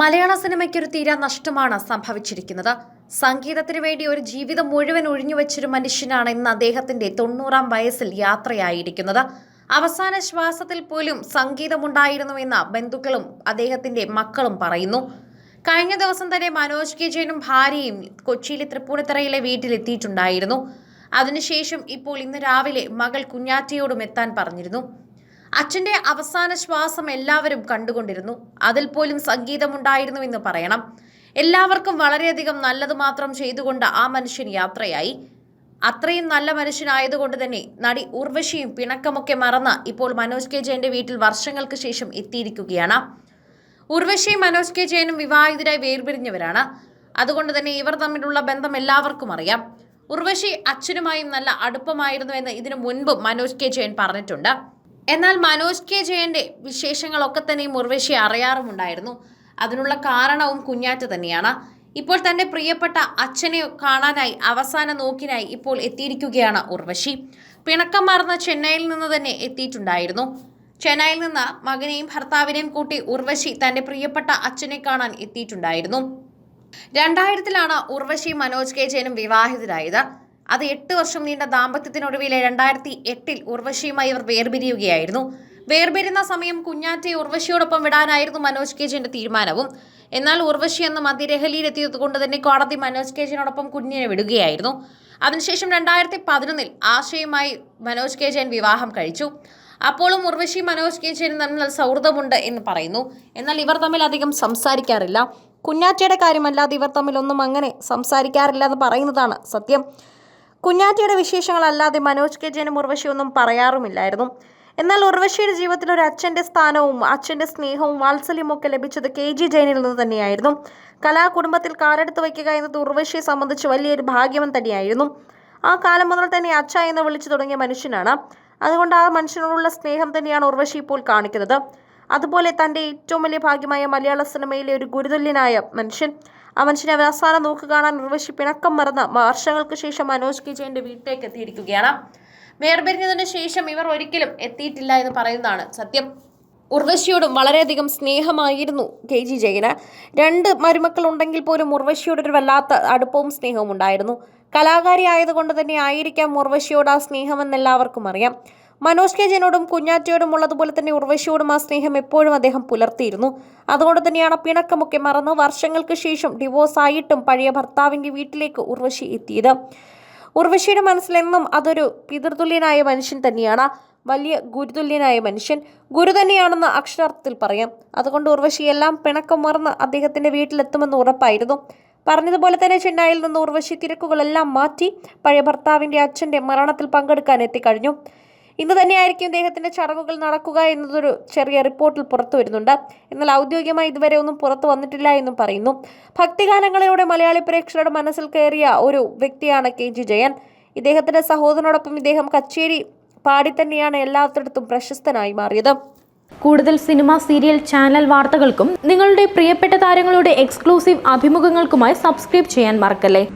മലയാള സിനിമയ്ക്കൊരു തീരാ നഷ്ടമാണ് സംഭവിച്ചിരിക്കുന്നത്. സംഗീതത്തിനു വേണ്ടി ഒരു ജീവിതം മുഴുവൻ ഒഴിഞ്ഞുവെച്ചൊരു മനുഷ്യനാണ് ഇന്ന് അദ്ദേഹത്തിന്റെ തൊണ്ണൂറാം വയസ്സിൽ യാത്രയായിരിക്കുന്നത്. അവസാന ശ്വാസത്തിൽ പോലും സംഗീതമുണ്ടായിരുന്നുവെന്ന് ബന്ധുക്കളും അദ്ദേഹത്തിന്റെ മക്കളും പറയുന്നു. കഴിഞ്ഞ ദിവസം തന്നെ മനോജ് കെ ജയനും ഭാര്യയും കൊച്ചിയിലെ തൃപ്പൂണിത്തറയിലെ വീട്ടിലെത്തിയിട്ടുണ്ടായിരുന്നു. അതിനുശേഷം ഇപ്പോൾ ഇന്ന് രാവിലെ മകൾ കുഞ്ഞാറ്റയോടും എത്താൻ പറഞ്ഞിരുന്നു. അച്ഛന്റെ അവസാന ശ്വാസം എല്ലാവരും കണ്ടുകൊണ്ടിരുന്നു. അതിൽ പോലും സംഗീതമുണ്ടായിരുന്നു എന്ന് പറയണം. എല്ലാവർക്കും വളരെയധികം നല്ലത് മാത്രം ചെയ്തുകൊണ്ട് ആ മനുഷ്യൻ യാത്രയായി. അത്രയും നല്ല മനുഷ്യനായതുകൊണ്ട് തന്നെ നടി ഉർവശിയും പിണക്കമൊക്കെ മറന്ന് ഇപ്പോൾ മനോജ് കെ ജയന്റെ വീട്ടിൽ വർഷങ്ങൾക്ക് ശേഷം എത്തിയിരിക്കുകയാണ്. ഉർവശിയും മനോജ് കെ ജയനും വിവാഹിതരായി വേർപിരിഞ്ഞവരാണ്. അതുകൊണ്ട് തന്നെ ഇവർ തമ്മിലുള്ള ബന്ധം എല്ലാവർക്കും അറിയാം. ഉർവശി അച്ഛനുമായും നല്ല അടുപ്പമായിരുന്നു എന്ന് ഇതിനു മുൻപ് മനോജ് കെ ജയൻ പറഞ്ഞിട്ടുണ്ട്. എന്നാൽ മനോജ് കെ ജയന്റെ വിശേഷങ്ങളൊക്കെ തന്നെ മുർവേശി അറിയാറുമുണ്ടായിരുന്നു. അതിനുള്ള കാരണവും കുഞ്ഞാറ്റ തന്നെയാണ്. ഇപ്പോൾ തന്റെ പ്രിയപ്പെട്ട അച്ഛനെ കാണാനായി അവസാന നോക്കിനായി ഇപ്പോൾ എത്തിയിരിക്കുകയാണ് ഉർവശി. പിണക്കം മറന്ന ചെന്നൈയിൽ നിന്ന് തന്നെ എത്തിയിട്ടുണ്ടായിരുന്നു. ചെന്നൈയിൽ നിന്ന് മകനെയും ഭർത്താവിനെയും കൂട്ടി ഉർവശി തന്റെ പ്രിയപ്പെട്ട അച്ഛനെ കാണാൻ എത്തിയിട്ടുണ്ടായിരുന്നു. രണ്ടായിരത്തിലാണ് ഉർവശി മനോജ് കെ ജയനും വിവാഹിതരായത്. അത് എട്ട് വർഷം നീണ്ട ദാമ്പത്യത്തിനൊടുവിലെ രണ്ടായിരത്തി എട്ടിൽ ഉർവശിയുമായി ഇവർ വേർപിരിയുകയായിരുന്നു. വേർപിരുന്ന സമയം കുഞ്ഞാറ്റെ ഉർവശിയോടൊപ്പം വിടാനായിരുന്നു മനോജ് കെ ജയന്റെ തീരുമാനവും. എന്നാൽ ഉർവശി എന്ന മധ്യരഹലിയിലെത്തിയത് കൊണ്ട് തന്നെ കോടതി മനോജ് കെ ജയനോടൊപ്പം കുഞ്ഞിനെ വിടുകയായിരുന്നു. അതിനുശേഷം രണ്ടായിരത്തി പതിനൊന്നിൽ ആശയുമായി മനോജ് കേജൻ വിവാഹം കഴിച്ചു. അപ്പോഴും ഉർവശി മനോജ് കെ തമ്മിൽ സൗഹൃദമുണ്ട് എന്ന് പറയുന്നു. എന്നാൽ ഇവർ തമ്മിൽ അധികം സംസാരിക്കാറില്ല. കുഞ്ഞാറ്റയുടെ കാര്യമല്ലാതെ ഇവർ തമ്മിൽ ഒന്നും അങ്ങനെ സംസാരിക്കാറില്ല എന്ന് പറയുന്നതാണ് സത്യം. കുഞ്ഞാറ്റയുടെ വിശേഷങ്ങളല്ലാതെ മനോജ് കെ ജയനും ഉർവശി ഒന്നും പറയാറുമില്ലായിരുന്നു. എന്നാൽ ഉർവശിയുടെ ജീവിതത്തിൽ ഒരു അച്ഛന്റെ സ്ഥാനവും അച്ഛന്റെ സ്നേഹവും വാത്സല്യവും ഒക്കെ ലഭിച്ചത് കെ ജി ജയനിൽ നിന്ന് തന്നെയായിരുന്നു. കലാകുടുംബത്തിൽ കാലെടുത്ത് വയ്ക്കുക എന്നത് ഉർവശിയെ സംബന്ധിച്ച് വലിയൊരു ഭാഗ്യം തന്നെയായിരുന്നു. ആ കാലം മുതൽ തന്നെ അച്ഛ എന്ന് വിളിച്ചു തുടങ്ങിയ മനുഷ്യനാണ്. അതുകൊണ്ട് ആ മനുഷ്യനോടുള്ള സ്നേഹം തന്നെയാണ് ഉർവശി ഇപ്പോൾ കാണിക്കുന്നത്. അതുപോലെ തന്റെ ഏറ്റവും വലിയ ഭാഗ്യമായ മലയാള സിനിമയിലെ ഒരു ഗുരുതുല്യനായ മനുഷ്യൻ. ആ മനുഷ്യനെ അവസാനം നോക്ക് കാണാൻ ഉർവശി പിണക്കം മറന്ന് വർഷങ്ങൾക്ക് ശേഷം മനോജ് കെ ജയന്റെ വീട്ടിലേക്ക് എത്തിയിരിക്കുകയാണ്. വേർപിരിഞ്ഞതിന് ശേഷം ഇവർ ഒരിക്കലും എത്തിയിട്ടില്ല എന്ന് പറയുന്നതാണ് സത്യം. ഉർവശിയോടും വളരെയധികം സ്നേഹമായിരുന്നു കെ ജി ജയന്. രണ്ട് മരുമക്കൾ ഉണ്ടെങ്കിൽ പോലും ഉർവശിയോടൊരു വല്ലാത്ത അടുപ്പവും സ്നേഹവും ഉണ്ടായിരുന്നു. കലാകാരി ആയതുകൊണ്ട് തന്നെ ആയിരിക്കാം ഉർവശിയോട് ആ സ്നേഹമെന്ന് എല്ലാവർക്കും അറിയാം. മനോജ് കെ ജയനോടും കുഞ്ഞാറ്റയോടും ഉള്ളതുപോലെ തന്നെ ഉർവശിയോടും ആ സ്നേഹം എപ്പോഴും അദ്ദേഹം പുലർത്തിയിരുന്നു. അതുകൊണ്ട് തന്നെയാണ് പിണക്കമൊക്കെ മറന്ന് വർഷങ്ങൾക്ക് ശേഷം ഡിവോഴ്സ് ആയിട്ടും പഴയ ഭർത്താവിന്റെ വീട്ടിലേക്ക് ഉർവശി എത്തിയത്. ഉർവശിയുടെ മനസ്സിലെന്നും അതൊരു പിതൃതുല്യനായ മനുഷ്യൻ തന്നെയാണ്. വലിയ ഗുരുതുല്യനായ മനുഷ്യൻ. ഗുരു തന്നെയാണെന്ന് അക്ഷരാർത്ഥത്തിൽ പറയാം. അതുകൊണ്ട് ഉർവശി എല്ലാം പിണക്കം മറന്ന് അദ്ദേഹത്തിന്റെ വീട്ടിലെത്തുമെന്ന് ഉറപ്പായിരുന്നു. പറഞ്ഞതുപോലെ തന്നെ ചെന്നൈയിൽ നിന്ന് ഉർവശി തിരക്കുകളെല്ലാം മാറ്റി പഴയ ഭർത്താവിന്റെ അച്ഛന്റെ മരണത്തിൽ പങ്കെടുക്കാൻ എത്തിക്കഴിഞ്ഞു. ഇന്ന് തന്നെയായിരിക്കും ഇദ്ദേഹത്തിന്റെ ചടങ്ങുകൾ നടക്കുക എന്നതൊരു ചെറിയ റിപ്പോർട്ടിൽ പുറത്തു വരുന്നുണ്ട്. എന്നാൽ ഔദ്യോഗികമായി ഇതുവരെ ഒന്നും പുറത്തു വന്നിട്ടില്ല എന്നും പറയുന്നു. ഭക്തിഗാനങ്ങളിലൂടെ മലയാളി പ്രേക്ഷകരുടെ മനസ്സിൽ കയറിയ ഒരു വ്യക്തിയാണ് കെ ജി ജയൻ. ഇദ്ദേഹത്തിന്റെ സഹോദരനോടൊപ്പം ഇദ്ദേഹം കച്ചേരി പാടി തന്നെയാണ് എല്ലാത്തിടത്തും പ്രശസ്തനായി മാറിയത്. കൂടുതൽ സിനിമ സീരിയൽ ചാനൽ വാർത്തകൾക്കും നിങ്ങളുടെ പ്രിയപ്പെട്ട താരങ്ങളുടെ എക്സ്ക്ലൂസീവ് അഭിമുഖങ്ങൾക്കുമായി സബ്സ്ക്രൈബ് ചെയ്യാൻ മറക്കല്ലേ?